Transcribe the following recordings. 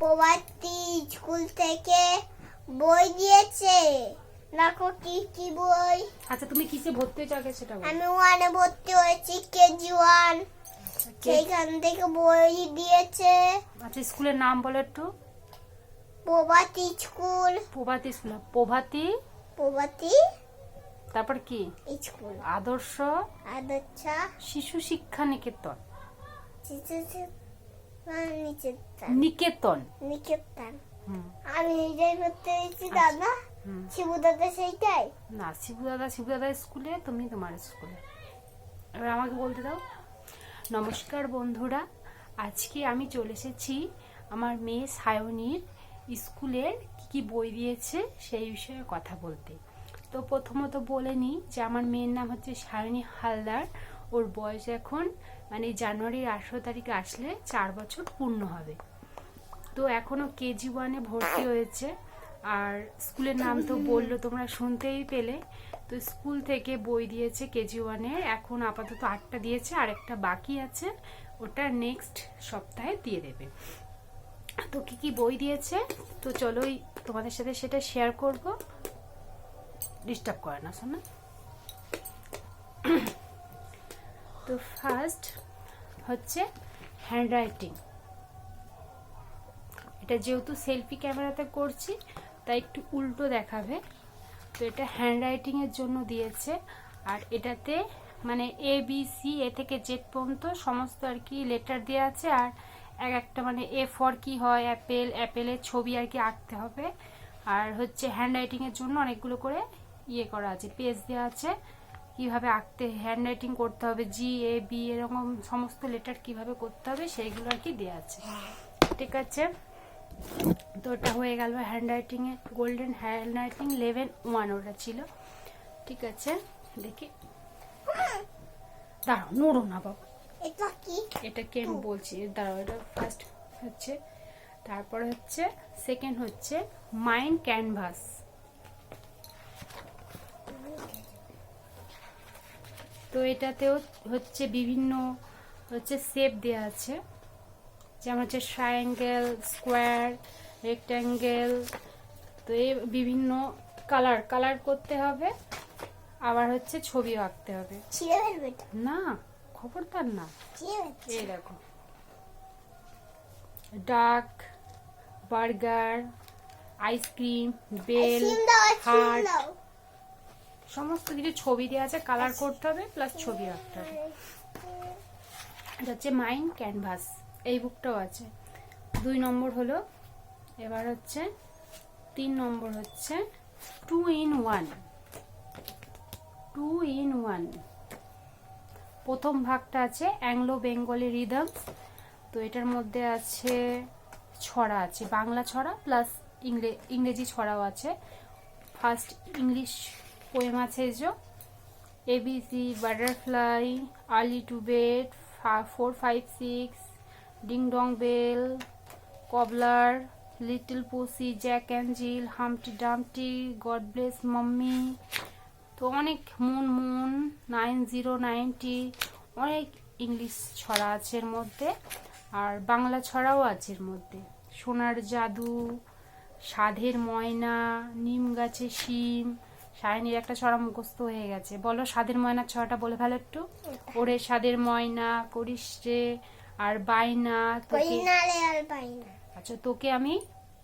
প্রভাতী school থেকে বই দিয়েছে। দেখো কি কি বই? আচ্ছা তুমি কিসে ভর্তি হয়েছো আগে সেটা বলো। আমি ওয়ানে ভর্তি হয়েছি কেজি ওয়ান সেইখান থেকে বই দিয়েছে। আচ্ছা স্কুলের নাম বলো একটু। প্রভাতী স্কুল। প্রভাতী স্কুল প্রভাতী প্রভাতী তারপর কি? স্কুল। আদর্শ। আদর্শা। শিশু শিক্ষা নিকেতন। নিকেতন নিকেতন নিকেতন আমি এইটাই করতে হয়েছি দাদা শিবু দাদা সেইটাই না শিবু দাদা শিবু দাদা স্কুলে তুমি তোমার স্কুলে এবার আমাকে বলতে দাও নমস্কার বন্ধুরা। আজকে আমি চলে এসেছি আমার মেয়ে সায়নীর স্কুলের কি কি বই দিয়েছে সেই বিষয়ে কথা বলতে। তো প্রথমত বলে নিই যে আমার মেয়ের নাম হচ্ছে সায়নী হালদার। ওর বয়স এখন মানে জানুয়ারির আঠেরো তারিখে আসলে চার বছর পূর্ণ হবে। তো এখনও কেজি ওয়ানে ভর্তি হয়েছে। আর স্কুলের নাম তো বলল তোমরা শুনতেই পেলে। তো স্কুল থেকে বই দিয়েছে কেজি ওয়ানের এখন আপাতত আটটা দিয়েছে আর একটা বাকি আছে। ওটা নেক্সট সপ্তাহে দিয়ে দেবে। তো কি কি বই দিয়েছে? তো চলোই তোমাদের সাথে সেটা শেয়ার করব। ডিস্টার্ব করে না, শোনা। তো ফার্স্ট হচ্ছে হ্যান্ড রাইটিং এটা যেহেতু সেলফি ক্যামেরাতে করছি, তাই একটু উল্টো দেখাবে। তো এটা হ্যান্ড রাইটিং এর জন্য দিয়েছে। আর এটাতে মানে এ বি সি এ থেকে জেড পর্যন্ত সমস্ত আর কি লেটার দেওয়া আছে। আর এক একটা মানে এ ফর কি হয় অ্যাপেল অ্যাপেলের ছবি আর কি আঁকতে হবে। আর হচ্ছে হ্যান্ড রাইটিং জন্য অনেকগুলো করে ইয়ে করা আছে পেজ দেওয়া আছে। কীভাবে আঁকতে হ্যান্ড রাইটিং করতে হবে জি এ বি এরকম সমস্ত লেটার কীভাবে করতে হবে সেইগুলো আর কি দেওয়া আছে। ঠিক আছে? তো ওটা হয়ে গেল হ্যান্ড রাইটিংয়ে golden handwriting eleven one ওটা ছিল। ঠিক আছে? দেখি। দাঁড়াও নড়ো না বাবা। এটা কি? এটাকে আমি বলছি? দাঁড়াও এটা ফার্স্ট হচ্ছে। তারপরে হচ্ছে সেকেন্ড হচ্ছে মাইন্ড ক্যানভাস তো এটাতেও হচ্ছে বিভিন্ন হচ্ছে শেপ দেওয়া আছে। যেমন হচ্ছে ট্রায়াঙ্গেল স্কোয়ার রেক্ট্যাঙ্গেল তো এই বিভিন্ন কালার কালার করতে হবে আবার হচ্ছে ছবিও আঁকতে হবে। না খবরদার না। এই দেখো। ডাক বার্গার আইসক্রিম বেল হার্ট সমস্ত কিছু ছবি দেওয়া আছে কালার করতে হবে প্লাস ছবি আঁকতে হবে। এটা হচ্ছে মাইন্ড ক্যানভাস এই বুকটাও আছে। দুই নম্বর হলো, এবার হচ্ছে, তিন নম্বর হচ্ছে two in one two in one প্রথম ভাগটা আছে অ্যাংলো বেঙ্গলি রিদম তো এটার মধ্যে আছে ছড়া আছে, বাংলা ছড়া প্লাস ইংরেজি ছড়াও আছে। ফার্স্ট ইংলিশ আছে এই যে A B C butterfly early to bed four five six ding dong bell cobbler little pussy Jack and Jill Humpty Dumpty God bless mummy তো অনেক moon moon nine zero ninety অনেক English ছড়া আছে এর মধ্যে, আর বাংলা ছড়াও আছে এর মধ্যে। সোনার জাদু, সাধের ময়না, নিম গাছে শিম সায়নীর একটা ছড়া মুখস্থ হয়ে গেছে। বলো সাধের ময়নার ছড়াটা বলে ফেলো একটু। ওরে সাধের ময়না করিস রে আর বাইনা তোকে আচ্ছা তোকে আমি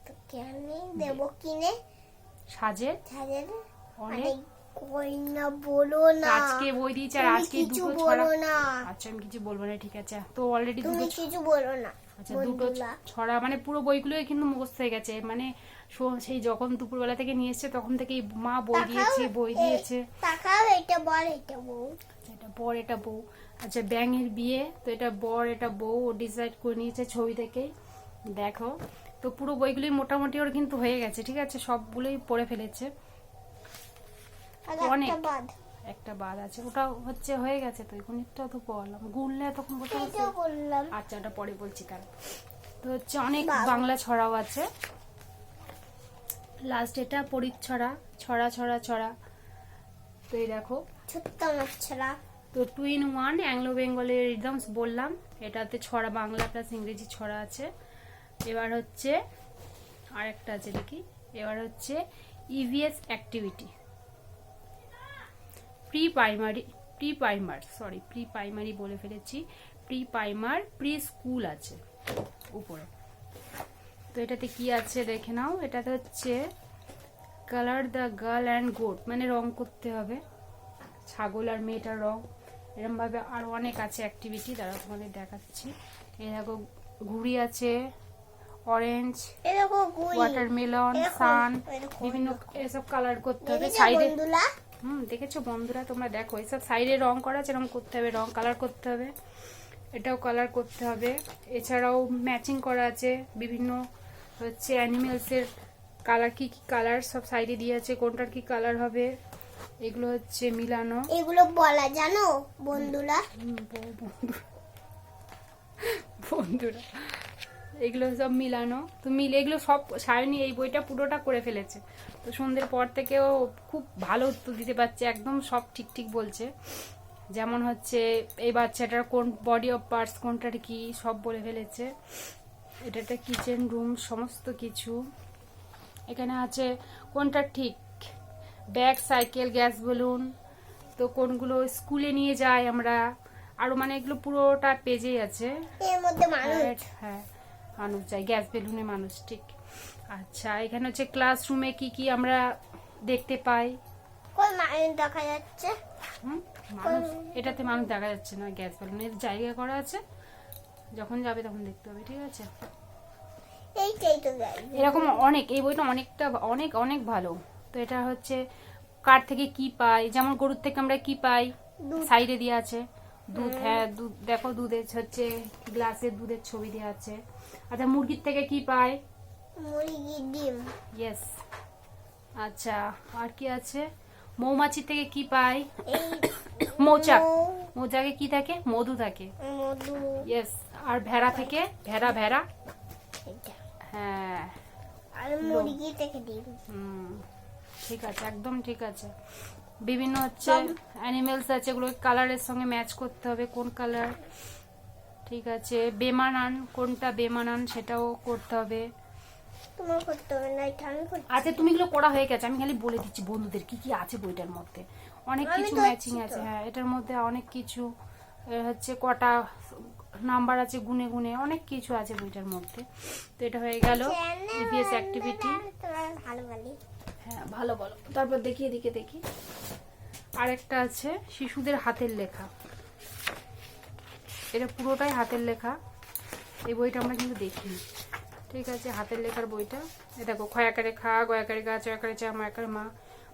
তোকে আমি দেবো কিনে। সাজের ছাদের অনেক না বলো না। আজকে বই দিয়েছে আর আজকে দুটো ছড়া আচ্ছা আমি কিছু বলব না ঠিক আছে। তো অলরেডি দুটো কিছু বলো না। আচ্ছা দুটো ছড়া মানে পুরো বইগুলোই কিন্তু মুখস্থ হয়ে গেছে। মানে সেই যখন দুপুরবেলা থেকে নিয়ে এসছে তখন থেকেই মা বই দিয়েছে বই দিয়েছে। তাকাও এটা বল এটা বউ। আচ্ছা, এটা বর এটা বউ। আচ্ছা ব্যাঙের বিয়ে তো এটা বর এটা বউ ও ডিসাইড করে নিয়েছে ছবি থেকেই দেখো তো পুরো বইগুলি মোটামুটি ওর কিন্তু হয়ে গেছে ঠিক আছে? সবগুলোই পড়ে ফেলেছে। অনেক। একটা বাদ আছে। ওটা হচ্ছে হয়ে গেছে তো গণিতটা তো পড়লাম গুনলে তখন বসে করলাম। আচ্ছা ওটা পরে বলছি কারণ তো হচ্ছে অনেক বাংলা ছড়াও আছে। লাস্ট এটা পরিচ্ছড়া ছড়া ছড়া ছড়া তো এই দেখো। ছোট্ট ছড়া। তো টু ইন ওয়ান অ্যাংলো বেঙ্গলের রিদমস বললাম। এটাতে ছড়া বাংলা প্লাস ইংরেজি ছড়া আছে। এবার হচ্ছে আরেকটা আছে দেখি। এবার হচ্ছে E E V S activity pre primary pre primary sorry pre primary বলে ফেলেছি। প্রি প্রাইমার প্রি স্কুল আছে উপরে। তো এটাতে কি আছে দেখে নাও। এটাতে হচ্ছে colour the girl and goat মানে রং করতে হবে। ছাগল আর মেয়েটার রং। এরকম ভাবে আরও অনেক আছে অ্যাক্টিভিটি তারা তোমাদের দেখাচ্ছি। এই দেখো ঘুড়ি আছে অরেঞ্জ ওয়াটারমেলন সান বিভিন্ন এসব কালার করতে হবে। সাইডে হুম দেখেছ বন্ধুরা তোমরা দেখো এসব সাইডে রং করা আছে এরকম করতে হবে রং কালার করতে হবে এটাও কালার করতে হবে। এছাড়াও ম্যাচিং করা আছে বিভিন্ন হচ্ছে অ্যানিমেলসের কালার কি কি কালার সব সাইডে দিয়ে আছে কোনটার কি কালার হবে এগুলো হচ্ছে মিলানো। এগুলো বলা জানো বন্ধুরা? বন্ধুরা। বন্ধুরা। এগুলো সব মিলানো। তো মিলে এগুলো সব সায়নী এই বইটা পুরোটা করে ফেলেছে। তো সন্ধ্যের পর থেকেও খুব ভালো উত্তর দিতে পারছে একদম সব ঠিক ঠিক বলছে। যেমন হচ্ছে এই বাচ্চাটার কোন বডি অফ পার্টস কোনটার কি সব বলে ফেলেছে। এটা একটা কিচেন রুম সমস্ত কিছু। এখানে আছে কোনটা ঠিক? ব্যাগ সাইকেল গ্যাস বলুন তো কোনগুলো স্কুলে নিয়ে যাই আমরা। আরও মানে এগুলো পুরোটা পেজেই আছে। হ্যাঁ। মানুষ যায় গ্যাস বেলুনে মানুষ ঠিক। আচ্ছা এখানে হচ্ছে ক্লাসরুমে কি কি আমরা দেখতে পাই? দেখা যাচ্ছে? মানুষ এটাতে মানুষ দেখা যাচ্ছে না গ্যাস বেলুনের জায়গা করা আছে। যখন যাবে তখন দেখতে হবে ঠিক আছে? এরকম অনেক এই বইটা অনেকটা অনেক অনেক ভালো। তো এটা হচ্ছে কার থেকে কি পাই যেমন গরুর থেকে আমরা কি পাই। সাইডে দিয়ে আছে। দুধ হ্যাঁ দুধ দেখো দুধের হচ্ছে গ্লাসের দুধের ছবি দেওয়া আছে। আচ্ছা মুরগির থেকে কি পাই মুরগির ডিম। ইয়েস আচ্ছা আর কি আছে? মৌমাছি থেকে কি এই মৌচাক। মৌচাকে কি থাকে? মধু থাকে। মধু। ইয়েস আর ভেড়া থেকে? ভেড়া ভেড়া? হ্যাঁ। আর মুরগি থেকে ডিম। হুম, ঠিক আছে একদম ঠিক আছে। বিভিন্ন হচ্ছে অ্যানিমেলস আছে এগুলো কালারের সঙ্গে ম্যাচ করতে হবে কোন কালার ঠিক আছে বেমানান কোনটা বেমানান সেটাও করতে হবে। তোমার করতে হবে না এটা আমি করতে আচ্ছা তুমি এগুলো করা হয়ে গেছে আমি খালি বলে দিচ্ছি বন্ধুদের কি কি আছে বইটার মধ্যে? অনেক কিছু ম্যাচিং আছে হ্যাঁ এটার মধ্যে অনেক কিছু হচ্ছে কটা নাম্বার আছে গুনে গুনে অনেক কিছু আছে বইটার মধ্যে। তো এটা হয়ে গেল ইভিএস অ্যাক্টিভিটি তোমার ভালো ভালো হ্যাঁ ভালো বলো। তারপর দেখি এদিকে দেখি আরেকটা আছে শিশুদের হাতের লেখা। এটা পুরোটাই হাতের লেখা। এই বইটা আমরা কিন্তু দেখিনি। ঠিক আছে হাতের লেখার বইটা। এ দেখো খয়াকারে খা গয়াকারে গা চয়াকারে চা মায়াকার মা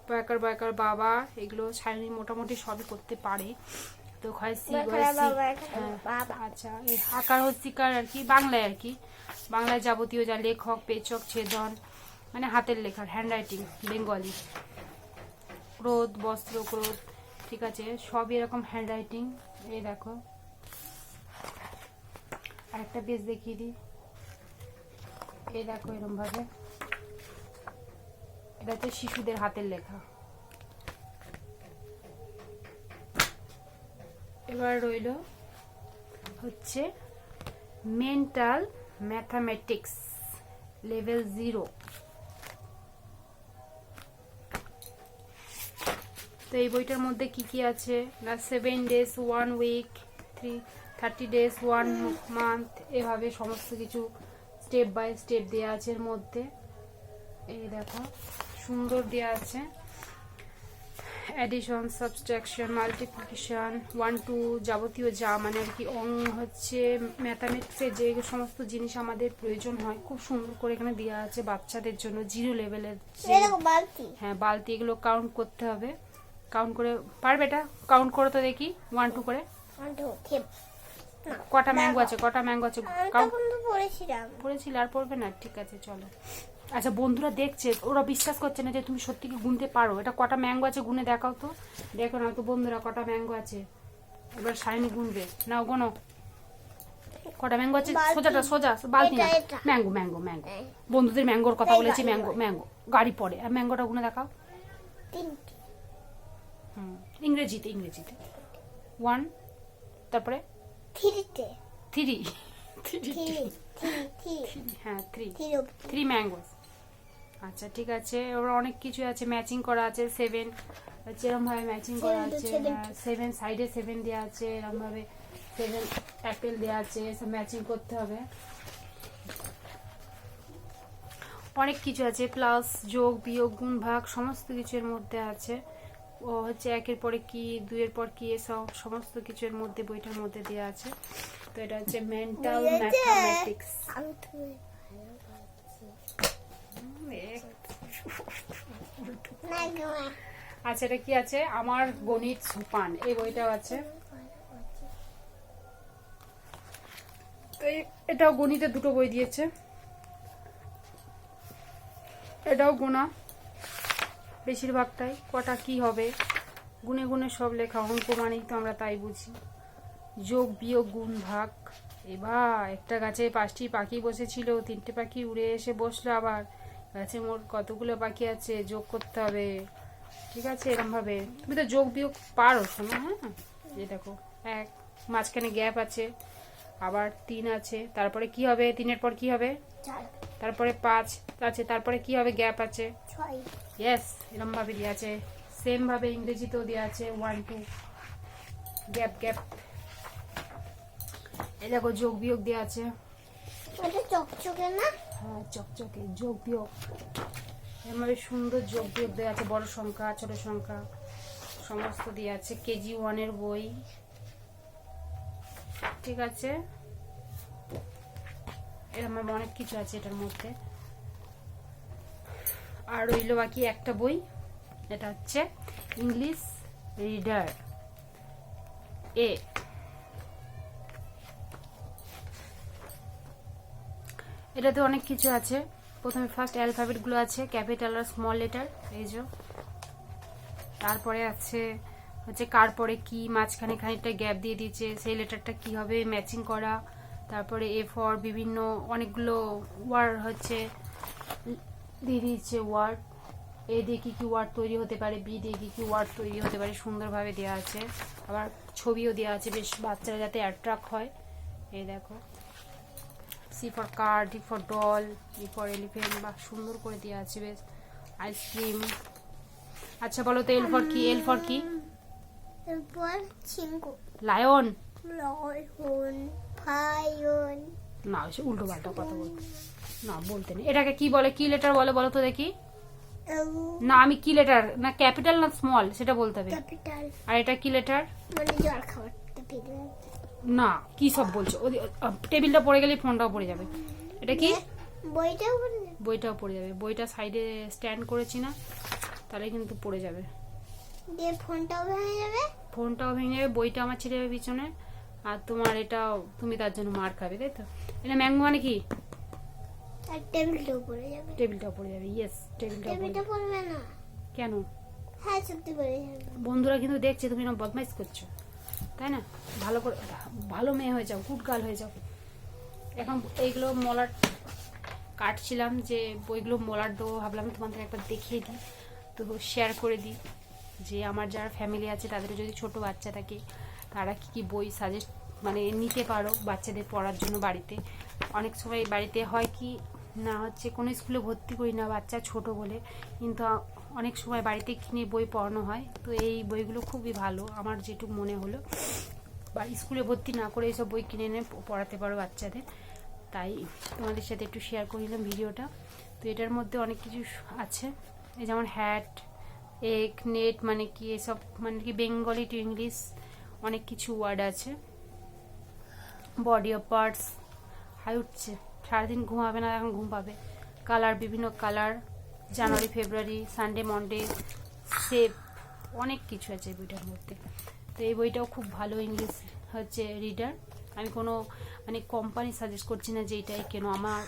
বয়াকার বয়াকার বাবা এগুলো সায়নী মোটামুটি সবই করতে পারে। তো বয়াকার হ্যাঁ। আচ্ছা এই আকার হস্তিকার আর কি বাংলায় আর কি। বাংলায় যাবতীয় যা লেখক পেচক ছেদন মানে হাতের লেখার হ্যান্ড রাইটিং বেঙ্গলি ক্রোধ বস্ত্র ক্রোধ ঠিক আছে সবই এরকম হ্যান্ড রাইটিং এই দেখো আরেকটা পেজ দেখিয়ে দিই। এই দেখো এরকম ভাবে। এটা হচ্ছে শিশুদের হাতের লেখা। এবার রইল হচ্ছে মেন্টাল ম্যাথামেটিক্স লেভেল জিরো তো এই বইটার মধ্যে কি কি আছে? না seven days one week three thirty days one month এভাবে সমস্ত কিছু স্টেপ বাই স্টেপ দেওয়া আছে এর মধ্যে। এই দেখো সুন্দর দেওয়া আছে। Addition subtraction multiplication one two যাবতীয় যা মানে আর কি অং হচ্ছে ম্যাথামেটিক্সের যে সমস্ত জিনিস আমাদের প্রয়োজন হয় খুব সুন্দর করে এখানে দেওয়া আছে বাচ্চাদের জন্য জিরো লেভেলের হ্যাঁ বালতি এগুলো কাউন্ট করতে হবে। কাউন্ট করে পারবে এটা? কাউন্ট করো তো দেখি ওয়ান টু করে। কটা ম্যাঙ্গো আছে কটা ম্যাঙ্গো আছে? পড়েছিলাম। পড়েছিল আর পড়বে না? ঠিক আছে চলো। আচ্ছা বন্ধুরা দেখছে ওরা বিশ্বাস করছে না যে তুমি সত্যি কি গুনতে পারো। এটা কটা ম্যাঙ্গো আছে গুনে দেখাও তো। দেখো না তো বন্ধুরা কটা ম্যাঙ্গো আছে। এবার সাইনি গুনবে। নাও গোনো। কটা ম্যাঙ্গো আছে? সোজাটা সোজা বালতি। Mango mango mango. বন্ধুদের ম্যাঙ্গোর কথা বলেছি ম্যাঙ্গো। ম্যাঙ্গো গাড়ি পড়ে। আর ম্যাঙ্গোটা গুনে দেখাও। হুম। ইংরেজিতে ইংরেজিতে। ওয়ান তারপরে? থ্রিতে থ্রি হ্যাঁ থ্রি থ্রি ম্যাঙ্গোস আচ্ছা ঠিক আছে। ওর অনেক কিছু আছে। ম্যাচিং করা আছে সেভেন যেরকম ভাবে ম্যাচিং করা আছে। সেভেন সাইডে সেভেন দেওয়া আছে। এরকম ভাবে সেভেন অ্যাপেল দেওয়া আছে। সব ম্যাচিং করতে হবে। অনেক কিছু আছে। প্লাস যোগ বিয়োগ গুণ ভাগ সমস্ত কিছুর মধ্যে আছে। ও হচ্ছে একের পরে কি দুইয়ের পর কি এসব সমস্ত কিছুর মধ্যে বইটার মধ্যে দেওয়া আছে। তো এটা হচ্ছে মেন্টাল? ম্যাথামেটিক্স আচ্ছা এটা কি আছে? আমার গণিত সুপান এই বইটাও আছে। তো এটাও গণিতের দুটো বই দিয়েছে। এটাও গোনা। বেশিরভাগটাই কটা কি হবে? গুনে গুনে সব লেখা, অঙ্ক মানেই তো আমরা তাই বুঝি। যোগ, বিয়োগ, গুণ, ভাগ। এবার একটা গাছে পাঁচটি পাখি বসেছিল, তিনটে পাখি উড়ে এসে বসল আবার। গাছে মোট কতগুলো পাখি আছে? যোগ করতে হবে। ঠিক আছে এরকম ভাবে তুমি তো যোগ, বিয়োগ পারো, শোনো হ্যাঁ? এই দেখো, এক, মাঝখানে গ্যাপ আছে। আবার তিন আছে। তারপরে কি হবে? তিনের পর কি হবে? তারপরে পাঁচ আছে। তারপরে কি হবে? গ্যাপ আছে। ইয়েস এরকম ভাবে দেওয়া আছে। সেম ভাবে ইংরেজিতেও দেওয়া আছে। ওয়ান টু গ্যাপ গ্যাপ এই দেখো যোগ বিয়োগ দেওয়া আছে। চকচকে না? হ্যাঁ চকচকে। যোগ বিয়োগ। এরমভাবে সুন্দর যোগ বিয়োগ দেওয়া আছে। বড় সংখ্যা ছোট সংখ্যা। সমস্ত দেওয়া আছে। কেজি ওয়ানের বই। ঠিক আছে। এরকম ভাবে অনেক কিছু আছে এটার মধ্যে। আর রইল বাকি একটা বই, এটা হচ্ছে ইংলিশ রিডার, এ। এটাতে অনেক কিছু আছে। প্রথমে ফার্স্ট অ্যালফাবেটগুলো আছে ক্যাপিটাল আর স্মল লেটার এই যে। তারপরে আছে হচ্ছে কার পরে কি, মাঝখানে খানিকটা গ্যাপ দিয়ে দিয়েছে, সেই লেটারটা কি হবে ম্যাচিং করা, তারপরে এ ফর বিভিন্ন অনেকগুলো ওয়ার্ড হচ্ছে, দিয়ে দিয়েছে ওয়ার্ড এ দিয়ে কী কি ওয়ার্ড তৈরি হতে পারে বি দিয়ে কী কি ওয়ার্ড তৈরি হতে পারে, সুন্দরভাবে দেওয়া আছে, আবার ছবিও দেওয়া আছে, বেশ বাচ্চারা যাতে অ্যাট্রাক্ট হয়, এই দেখো C for car D for doll E for elephant বা সুন্দর করে দেওয়া আছে, বেশ আইসক্রিম আচ্ছা বলো তো এল ফর কি এল ফর কি? এরপর চিঙ্কু লায়ন লয়ন ফায়ন না সে উল্টো পাল্টা কথা বলতে না বলতে নেই। এটাকে কি বলে? কি লেটার বলে বলো তো দেখি। না আমি কি লেটার না ক্যাপিটাল না স্মল সেটা বলতে হবে। ক্যাপিটাল। আর এটা কি লেটার মানে জল খাবার না কি সব বলছো? টেবিলটা পড়ে গেলে ফোনটাও পড়ে যাবে। এটা কি? বইটাও বললে বইটাও পড়ে যাবে। বইটা সাইডে স্ট্যান্ড করেছি না তাহলে কিন্তু পড়ে যাবে। দিয়ে ফোনটাও ভেঙে যাবে? ফোনটাও ভেঙে যাবে বইটা আমার ছিঁড়ে যাবে পিছনে। আর তোমার এটাও তুমি তার জন্য মার খাবে তাই তো? এটা ম্যাঙ্গো মানে কি? আর টেবিলটাও পড়ে যাবে। টেবিলটাও পড়ে যাবে ইয়েস টেবিলটাও টেবিলটা পড়বে না। কেন? হ্যাঁ সত্যি পড়ে যাবে। বন্ধুরা কিন্তু দেখছে তুমি না বদমাইশ করছ। তাই না? ভালো করে ভালো মেয়ে হয়ে যাও গুড গার্ল হয়ে যাও। এখন এইগুলো মলার কাটছিলাম যে বইগুলো মলার দেবো ভাবলাম তোমাদের একবার দেখিয়ে দিই তো শেয়ার করে দিই। যে আমার যারা ফ্যামিলি আছে, তাদের যদি ছোট বাচ্চা থাকে, তারা কি কি বই সাজেস্ট মানে নিতে পারো বাচ্চাদের পড়ার জন্য বাড়িতে? অনেক সময় বাড়িতে হয় কি, না হচ্ছে কোনো স্কুলে ভর্তি করি না, বাচ্চা ছোট বলে, কিন্তু অনেক সময় বাড়িতে কিনে বই পড়ানো হয়। তো এই বইগুলো খুবই ভালো, আমার যেটুকু মনে হলো। বা স্কুলে ভর্তি না করে এইসব বই কিনে এনে পড়াতে পারো বাচ্চাদের। তাই তোমাদের সাথে একটু শেয়ার করিলাম ভিডিওটা তো এটার মধ্যে অনেক কিছু আছে। যেমন হ্যাট এক নেট মানে কি এসব মানে কি বেঙ্গলি টু ইংলিশ অনেক কিছু ওয়ার্ড আছে। বডি অফ পার্টস হাই উঠছে। সারাদিন ঘুমাবে না, এখন ঘুম পাবে। কালার বিভিন্ন colour January February Sunday Monday Sep অনেক কিছু আছে বইটার মধ্যে। তো এই বইটাও খুব ভালো ইংলিশ হচ্ছে রিডার আমি কোনো মানে কোম্পানি সাজেস্ট করছি না যে এটাই কেন আমার